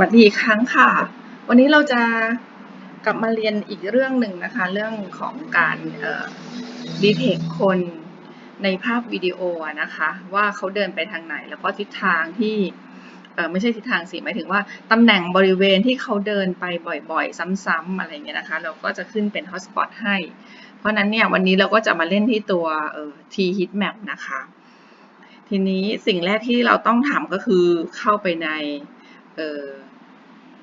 วัสดีอีกครั้งค่ะ วันนี้เราจะกลับมาเรียนอีกเรื่องหนึ่งนะคะ เรื่องของการดีเทคคนในภาพวิดีโอนะคะ ว่าเขาเดินไปทางไหน แล้วก็ทิศทางที่ไม่ใช่ทิศทางสิหมายถึงว่าตำแหน่งบริเวณที่เขาเดินไปบ่อยๆ ซ้ำๆอะไรเงี้ยนะคะ เราก็จะขึ้นเป็น hotspot ให้ เพราะนั้นเนี่ยวันนี้เราก็จะมาเล่นที่ตัว T heat map นะคะ ทีนี้สิ่งแรกที่เราต้องทำก็คือเข้าไปใน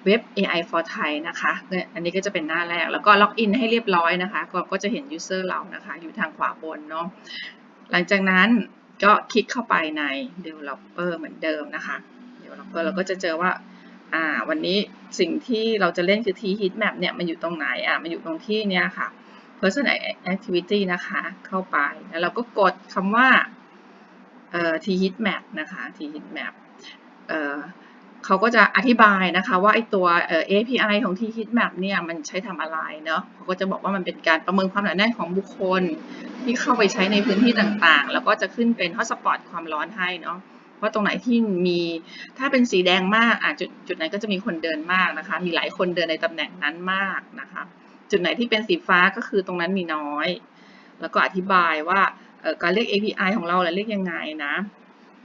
เว็บ AI for Thai นะคะเนี่ยอันนี้ก็จะเป็นหน้าแรก แล้วก็ล็อกอินให้เรียบร้อยนะคะก็ก็จะเห็น user เรานะคะ อยู่ทางขวาบนเนาะ หลังจากนั้นก็คลิกเข้าไปใน developer เหมือนเดิมนะคะ developer เราก็จะเจอว่า อ่า วันนี้สิ่งที่เราจะเล่นคือ T heat map เนี่ย มันอยู่ตรงไหน อะ มันอยู่ตรงที่เนี่ยค่ะ personal activity นะคะ เข้าไป แล้วเราก็กดคำว่า เอ่อ T heat map นะคะ T heat map เอ่อ เขาก็จะอธิบายนะคะว่าไอตัวเอ่อ API ของ T heat map เนี่ยมันใช้ทำอะไรเนาะเขาก็จะบอกว่ามันเป็นการประเมินความหนาแน่นของบุคคล ที่เข้าไปใช้ในพื้นที่ต่างๆ แล้วก็จะขึ้นเป็น hotspot ความร้อนให้เนาะว่าตรงไหนที่มีถ้าเป็นสีแดงมากอะจุดจุดนั้นก็จะมีคนเดินมากนะคะ มีหลายคนเดินในตำแหน่งนั้นมากนะคะ จุดไหนที่เป็นสีฟ้าก็คือตรงนั้นมีน้อย แล้วก็อธิบายว่าการเรียก API ของเราเรียกยังไงนะ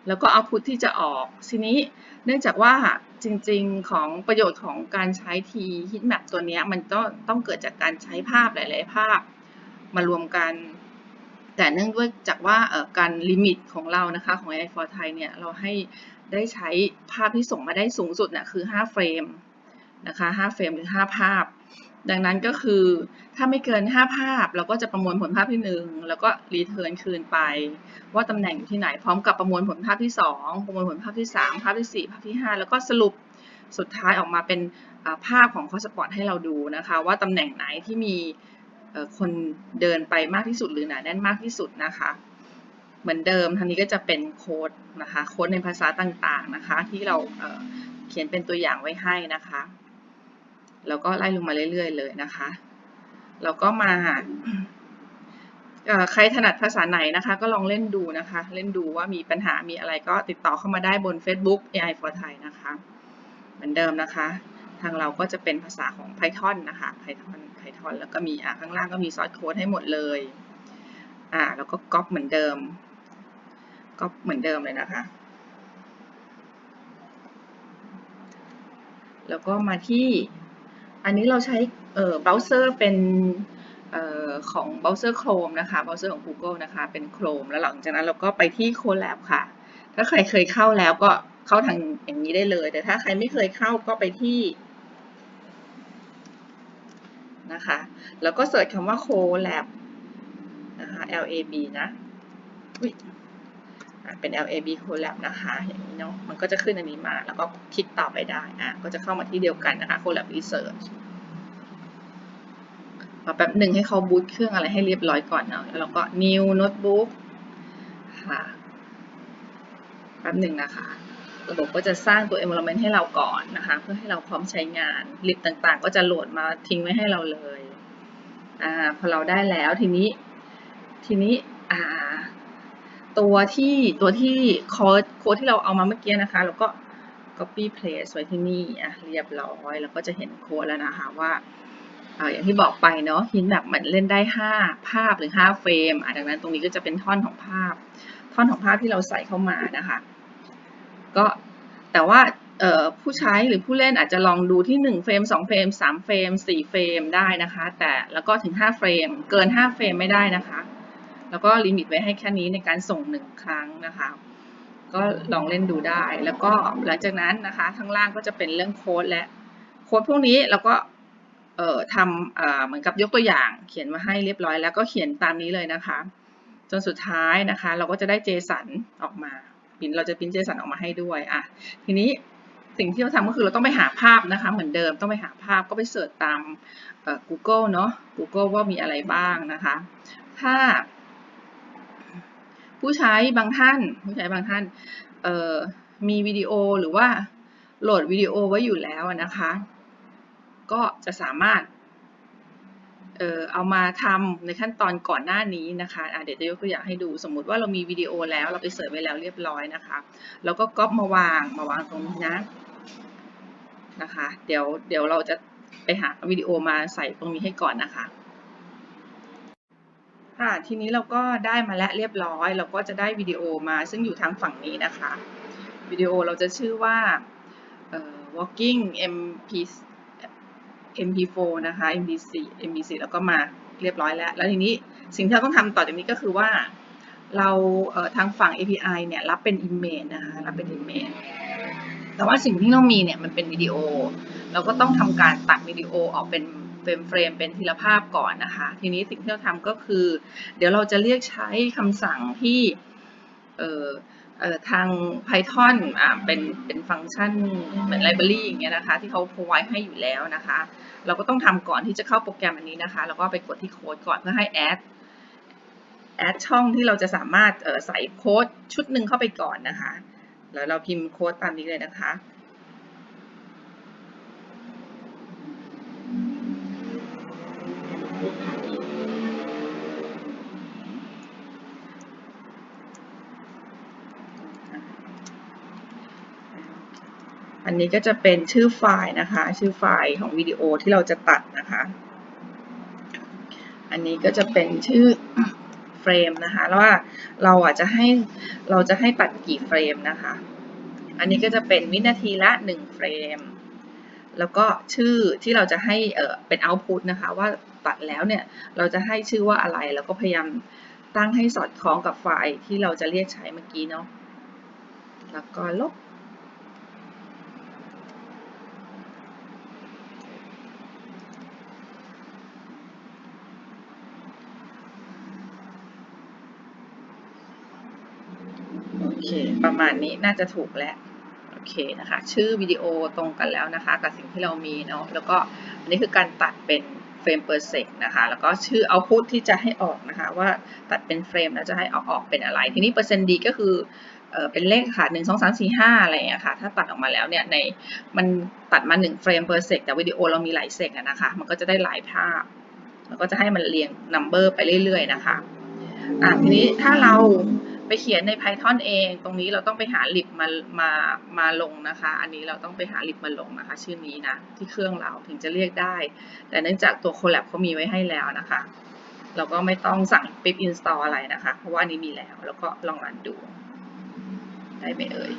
แล้วก็เอาพุทที่จะออก ทีนี้เนื่องจากว่าจริงๆของประโยชน์ของการใช้ T heat map ตัวนี้มันต้องต้องเกิดจากการใช้ภาพหลาย ๆ ภาพมารวมกัน แต่เนื่องด้วยจากว่าการลิมิตของเรานะคะของ AI for Thai เนี่ยเราให้ได้ใช้ภาพที่ส่งมาได้สูงสุดน่ะคือ 5 เฟรม นะคะ5เฟรมหรือ 5 ภาพ ดังนั้นก็คือถ้าไม่เกิน 5 ภาพ เราก็จะประมวลผลภาพที่ 1 แล้วก็รีเทิร์นคืนไป ว่าตำแหน่งอยู่ที่ไหนพร้อมกับประมวลผลภาพที่ 2 ประมวลผลภาพที่ 3 ภาพที่ 4 ภาพที่ 5 แล้วก็สรุปสุดท้ายออกมาเป็นภาพของคอสปอร์ตให้เราดูนะคะ ว่าตำแหน่งไหนที่มีคนเดินไปมากที่สุดหรือหนาแน่นมากที่สุดนะคะ เหมือนเดิมทางนี้ก็จะเป็นโค้ดนะคะโค้ดในภาษาต่างๆนะคะ ที่เราเเขียนเป็นตัวอย่างไว้ให้นะคะ แล้วก็ไล่ลงมาเรื่อยๆเลยนะคะแล้วก็มาใครถนัดภาษาไหนนะคะ ก็ลองเล่นดูนะคะ เล่นดูว่ามีปัญหามีอะไรก็ติดต่อเข้ามาได้บน Facebook AI for Thai นะคะ เหมือนเดิมนะคะ ทางเราก็จะเป็นภาษาของ Python นะคะ Python Python แล้วก็มีอ่าข้างล่างก็มีซอสโค้ดให้หมดเลยอ่าแล้วก็ก๊อปเหมือนเดิมก๊อปเหมือนเดิมเลยนะคะ แล้วก็มาที่ อันนี้เราใช้เบราว์เซอร์เป็นออของเบราว์เซอร์ Chrome นะคะเบราว์เซอร์ของ Google นะคะเป็น Chrome แล้วหลังจากนั้นเราก็ไปที่ Colab ค่ะ ถ้าใครเคยเข้าแล้วก็เข้าทางอย่างนี้ได้เลย แต่ถ้าใครไม่เคยเข้าก็ไปที่นะคะแล้วก็เสิร์ชคำว่า Colab นะคะ LAB นะ เป็น LAB collab นะคะอย่างนี้เนาะมันก็จะขึ้นอันนี้มา แล้วก็คลิกต่อไปได้อะก็จะเข้ามาที่เดียวกันนะคะ collab Research รอแป๊บหนึ่งให้เขาบูตเครื่องอะไรให้เรียบร้อยก่อนเนาะแล้วเราก็ new notebook ค่ะแป๊บหนึ่งนะคะ ระบบก็จะสร้างตัว environment ให้เราก่อนนะคะ เพื่อให้เราพร้อมใช้งานลิปต่างๆ ก็จะโหลดมาทิ้งไว้ให้เราเลยอ่าพอเราได้แล้วทีนี้ทีนี้อ่า ตัวที่ตัวที่โค้ดโค้ดที่เราเอามาเมื่อกี้นะคะเราก็ copy paste ไว้ที่นี่อะเรียบร้อยแล้วก็จะเห็นโค้ดแล้วนะคะว่าอย่างที่บอกไปเนาะฮินแบบมันเล่นได้ 5 ภาพหรือ 5 เฟรมดังนั้นตรงนี้ก็จะเป็นท่อนของภาพ ท่อนของภาพที่เราใส่เข้ามานะคะ ก็แต่ว่าผู้ใช้หรือผู้เล่นอาจจะลองดูที่ 1 เฟรม 2 เฟรม 3 เฟรม 4 เฟรมได้นะคะ แต่แล้วก็ถึง 5 เฟรม เกิน 5 เฟรมไม่ได้นะคะ แล้วก็ลิมิตไว้ให้แค่นี้ในการส่ง1ครั้งนะคะ ก็ลองเล่นดูได้ แล้วก็หลังจากนั้นนะคะ ข้างล่างก็จะเป็นเรื่องโค้ดและโค้ดพวกนี้เราก็เอ่อทำเอ่อเหมือนกับยกตัวอย่าง เขียนมาให้เรียบร้อยแล้วก็เขียนตามนี้เลยนะคะ จนสุดท้ายนะคะ เราก็จะได้เจสันออกมาปินเราจะพิมพ์เจสันออกมาให้ด้วยอะทีนี้สิ่งที่เราทำก็คือเราต้องไปหาภาพนะคะ เหมือนเดิมต้องไปหาภาพก็ไปเสิร์ชตาม Google เนาะ Google ว่ามีอะไรบ้างนะคะ ถ้า ผู้ใช้บางท่าน ผู้ใช้บางท่านมีวิดีโอหรือว่าโหลดวิดีโอไว้อยู่แล้วนะคะ ก็จะสามารถเออเอามาทำในขั้นตอนก่อนหน้านี้นะคะะเดี๋ยวจะยกตัวอย่างให้ดูสมมุติว่าเรามีวิดีโอแล้วเราไปเสิร์ชไว้แล้วเรียบร้อยนะคะ แล้วก็ก๊อปมาวางมาวางตรงนี้นะนะคะ เดี๋ยวเดี๋ยวเราจะไปหาวิดีโอมาใส่ตรงนี้ให้ก่อนนะคะ ค่ะ ทีนี้เราก็ได้มาแล้วเรียบร้อย เราก็จะได้วิดีโอมาซึ่งอยู่ทางฝั่งนี้นะคะ วิดีโอเราจะชื่อว่า walking mp mp4 นะคะ mp4 mp4 แล้วก็มาเรียบร้อยแล้ว แล้วทีนี้สิ่งที่เราต้องทำต่อจากนี้ก็คือว่า เราเทางฝั่ง API เนี่ยรับเป็น image นะคะ รับเป็น image แต่ว่าสิ่งที่ต้องมีเนี่ยมันเป็นวิดีโอ เราก็ต้องทำการตัดวิดีโอออกเป็น เฟรมเฟรมเป็นทีละภาพก่อนนะคะ ทีนี้สิ่งที่เราทำก็คือ เดี๋ยวเราจะเรียกใช้คำสั่งที่เอ่อเอ่อทาง Python อ่าเป็นเป็นฟังก์ชันเหมือน library อย่างเงี้ยนะคะ ที่เขา provide ให้อยู่แล้วนะคะ เราก็ต้องทำก่อนที่จะเข้าโปรแกรมอันนี้นะคะ แล้วก็ไปกดที่โค้ดก่อนเพื่อให้ add add ช่องที่เราจะสามารถใส่โค้ดชุดหนึ่งเข้าไปก่อนนะคะ แล้วเราพิมพ์โค้ดตามนี้เลยนะคะ อันนี้ก็จะเป็นชื่อไฟล์นะคะ ชื่อไฟล์ของวิดีโอที่เราจะตัดนะคะ อันนี้ก็จะเป็นชื่อเฟรมนะคะ แล้วว่าเราอะจะให้เราจะให้ตัดกี่เฟรมนะคะ อันนี้ก็จะเป็นวินาทีละ 1 เฟรม แล้วก็ชื่อที่เราจะให้เออเป็น output นะคะว่าตัดแล้วเนี่ยเราจะให้ชื่อว่าอะไร แล้วก็พยายามตั้งให้สอดคล้องกับไฟล์ที่เราจะเรียกใช้เมื่อกี้เนาะ แล้วก็ลบ เค ประมาณนี้น่าจะถูกแล้วโอเคนะคะ ชื่อวิดีโอตรงกันแล้วนะคะ กับสิ่งที่เรามีเนาะแล้วก็อันนี้คือการตัดเป็นเฟรม per sec นะคะแล้วก็ชื่อ output ที่จะให้ออกนะคะ ว่าตัดเป็นเฟรมแล้วจะให้ออกออกเป็นอะไร ทีนี้เปอร์เซ็นต์ดีก็คือเออเป็นเลขค่ะหนึ่งสองสามสี่ห้าอะไรอย่างเงี้ยค่ะ ถ้าตัดออกมาแล้วเนี่ยในมันตัดมาหนึ่งเฟรม per sec แต่วิดีโอเรามีหลายเซกนะคะ มันก็จะได้หลายภาพ แล้วก็จะให้มันเรียง number ไปเรื่อยๆนะคะอะทีนี้ถ้าเรา ไปเขียนใน Python เอง ตรงนี้เราต้องไปหา lib มามามาลงนะคะ อันนี้เราต้องไปหา lib มาลงนะคะ ชื่อนี้นะที่เครื่องเราถึงจะเรียกได้ แต่เนื่องจากตัว collab เขามีไว้ให้แล้วนะคะ เราก็ไม่ต้องสั่ง pip install อะไรนะคะ เพราะว่านี้มีแล้ว แล้วก็ลองรันดู ได้ไหมเอ่ย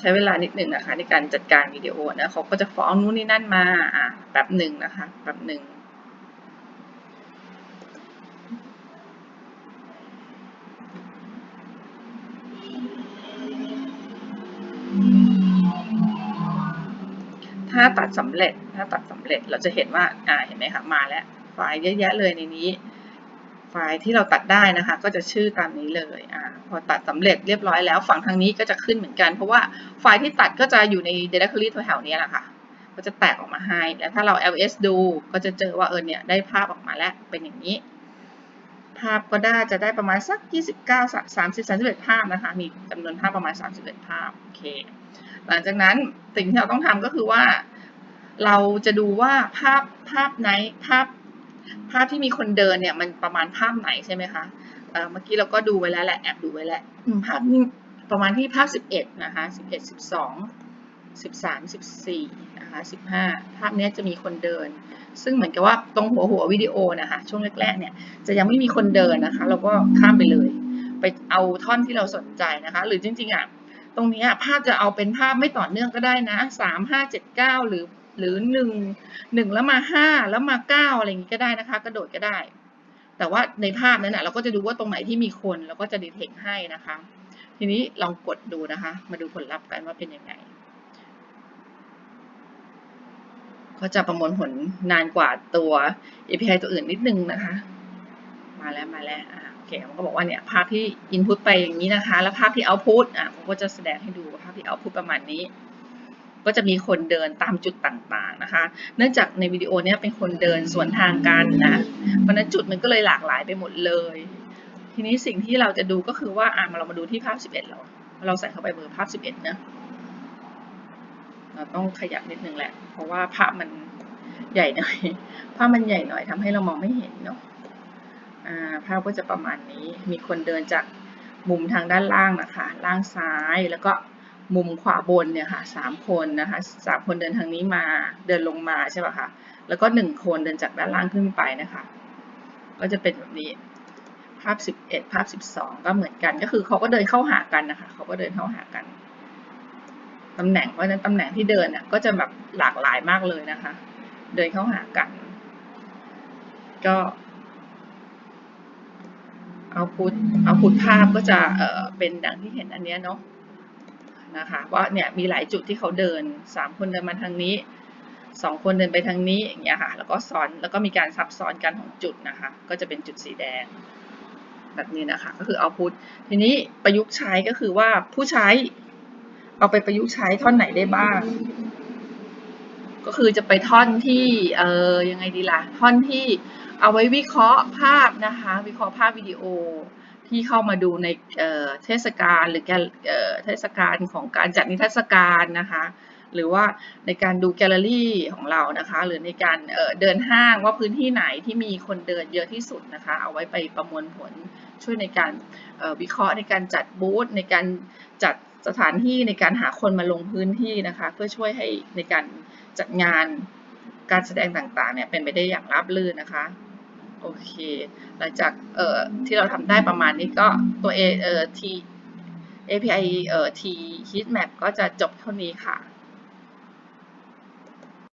ใช้เวลานิดหนึ่งนะคะในการจัดการวิดีโอนะเขาก็จะฟ้องนู่นนี่นั่นมาอะแป๊บหนึ่งนะคะแป๊บหนึ่ง ถ้าตัดสำเร็จ ถ้าตัดสำเร็จเราจะเห็นว่าอ่าเห็นไหมคะมาแล้วไฟล์เยอะแยะเลยในนี้ ไฟล์ที่เราตัดได้นะคะ ก็จะชื่อตามนี้เลยอ่าพอตัดสำเร็จเรียบร้อยแล้วฝั่งทางนี้ก็จะขึ้นเหมือนกัน เพราะว่าไฟล์ที่ตัดก็จะอยู่ใน directory แถวๆนี้แหละค่ะก็จะแตกออกมาให้ แล้วถ้าเรา ls ดูก็จะเจอว่าเออเนี่ยได้ภาพออกมาแล้วเป็นอย่างนี้ ภาพก็ได้จะได้ประมาณสัก 29 30 31 ภาพนะคะ มีจำนวนภาพประมาณ 31 ภาพ โอเค หลังจากนั้นสิ่งที่เราต้องทำก็คือว่า เราจะดูว่าภาพภาพไหนภาพภาพที่มีคนเดินเนี่ยมันประมาณภาพไหนใช่ไหมคะเมื่อกี้เราก็ดูไว้แล้วแหละแอบดูไว้แล้วภาพนี้ประมาณที่ภาพ 11 นะคะ 11 12 13 14 นะคะ 15 ภาพนี้จะมีคนเดิน ซึ่งเหมือนกับว่าตรงหัวหัววิดีโอนะคะ ช่วงแรกๆเนี่ยจะยังไม่มีคนเดินนะคะ เราก็ข้ามไปเลย ไปเอาท่อนที่เราสนใจนะคะ หรือจริงๆอะตรงนี้ภาพจะเอาเป็นภาพไม่ต่อเนื่องก็ได้นะสามห้าเจ็ดเก้าหรือ หรือหนึ่งหนึ่งแล้วมาห้าแล้วมาเก้าอะไรอย่างนี้ก็ได้นะคะ กระโดดก็ได้ แต่ว่าในภาพนั้นนะเราก็จะดูว่าตรงไหนที่มีคนเราก็จะดีเทคให้นะคะ ทีนี้ลองกดดูนะคะ มาดูผลลัพธ์กันว่าเป็นยังไงก็จะประมวลผลนานกว่าตัว API ตัวอื่นนิดนึงนะคะ มาแล้วมาแล้วอ่าโอเคมันก็บอกว่าเนี่ยภาพที่ input ไปอย่างนี้นะคะ แล้วภาพที่ output อะผมก็จะแสดงให้ดูภาพที่ output ประมาณนี้ ก็จะมีคนเดินตามจุดต่างๆนะคะ เนื่องจากในวิดีโอเนี้ยเป็นคนเดินสวนทางกันนะ เพราะนั้นจุดมันก็เลยหลากหลายไปหมดเลย ทีนี้สิ่งที่เราจะดูก็คือว่าอะมาเรามาดูที่ภาพ 11 เรา เราใส่เข้าไปเบอร์ภาพ 11นะเราต้องขยับนิดนึงแหละ เพราะว่าภาพมันใหญ่หน่อย ภาพมันใหญ่หน่อยทำให้เรามองไม่เห็นเนาะภาพก็จะประมาณนี้ มีคนเดินจากมุมทางด้านล่างนะคะ ล่างซ้ายแล้วก็ มุมขวาบนเนี่ยค่ะสามคนนะคะสามคนเดินทางนี้มาเดินลงมาใช่ป่ะคะแล้วก็หนึ่งคนเดินจากด้านล่างขึ้นไปนะคะก็จะเป็นแบบนี้ภาพสิบเอ็ดภาพสิบสองก็เหมือนกันก็คือเขาก็เดินเข้าหากันนะคะเขาก็เดินเข้าหากันตำแหน่งเพราะฉะนั้นตำแหน่งที่เดินน่ะก็จะแบบหลากหลายมากเลยนะคะ เดินเข้าหากัน ก็เอาพุทเอาพุทภาพก็จะเออเป็นดังที่เห็นอันเนี้ยเนาะ นะคะว่าเนี่ยมีหลายจุดที่เขาเดินสามคนเดินมาทางนี้สองคนเดินไปทางนี้อย่างเงี้ยค่ะแล้วก็ซ้อนแล้วก็มีการซับซ้อนกันของจุดนะคะ ก็จะเป็นจุดสีแดง แบบนี้นะคะก็คือเอาพุททีนี้ประยุกต์ใช้ก็คือว่าผู้ใช้ เอาไปประยุกต์ใช้ท่อนไหนได้บ้าง ก็คือจะไปท่อนที่เออยังไงดีล่ะท่อนที่เอาไว้วิเคราะห์ภาพนะคะ วิเคราะห์ภาพวิดีโอ ที่เข้ามาดูในเทศกาลหรือกเทศกาลของการจัดนิทรรศการนะคะหรือว่าในการดูแกลเลอรี่ของเรานะคะ หรือในการเดินห้างว่าพื้นที่ไหนที่มีคนเดินเยอะที่สุดนะคะ เอาไว้ไปประมวลผลช่วยในการวิเคราะห์ในการจัดบูธในการจัดสถานที่ในการหาคนมาลงพื้นที่นะคะ เพื่อช่วยให้ในการจัดงานการแสดงต่างๆเนี่ยเป็นไปได้อย่างราบรื่นนะคะ โอเค หลังจากเอ่อที่เราทำได้ประมาณนี้ก็ตัว A เอ่อ T API เอ่อ T heat map ก็จะจบเท่านี้ค่ะ